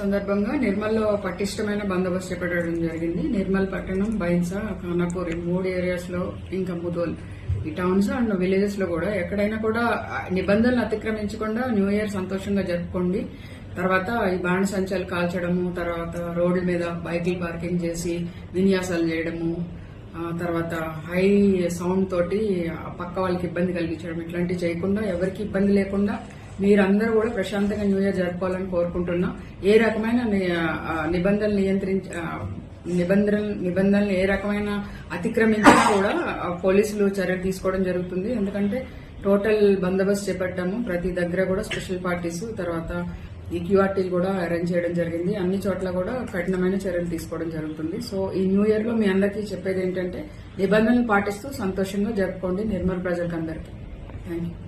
సందర్భంగా నిర్మల్లో పటిష్టమైన బందోబస్తు చేపట్టడం జరిగింది. నిర్మల్ పట్టణం బైన్సా ఖానాపూర్ ఈ మూడు ఏరియాస్లో ఇంకా ముదోల్. ఈ టౌన్స్ అండ్ విలేజెస్లో కూడా ఎక్కడైనా కూడా నిబంధనలు అతిక్రమించకుండా న్యూ ఇయర్ సంతోషంగా జరుపుకోండి. తర్వాత ఈ బాణ సంచాలు కాల్చడము తర్వాత రోడ్ల మీద బైకులు పార్కింగ్ చేసి విన్యాసాలు చేయడము తర్వాత హై సౌండ్ తోటి ఆ పక్క వాళ్ళకి ఇబ్బంది కలిగించడం ఇట్లాంటివి చేయకుండా ఎవరికి ఇబ్బంది లేకుండా మీరందరూ కూడా ప్రశాంతంగా న్యూ ఇయర్ జరుపుకోవాలని కోరుకుంటున్నా. ఏ రకమైన నిబంధనలు నియంత్రించ నిబంధనలు నిబంధనలు ఏ రకమైన అతిక్రమించినా కూడా పోలీసులు చర్యలు తీసుకోవడం జరుగుతుంది. ఎందుకంటే టోటల్ బందోబస్తు చేపట్టాము. ప్రతి దగ్గర కూడా స్పెషల్ పార్టీస్ తర్వాత ఈ క్యూఆర్టీలు కూడా అరేంజ్ చేయడం జరిగింది. అన్ని చోట్ల కూడా కఠినమైన చర్యలు తీసుకోవడం జరుగుతుంది. సో ఈ న్యూ ఇయర్లో మీ అందరికీ చెప్పేది ఏంటంటే నిబంధనలు పాటిస్తూ సంతోషంగా జరుపుకోండి నిర్మల్ ప్రజలకు అందరికీ థ్యాంక్ యూ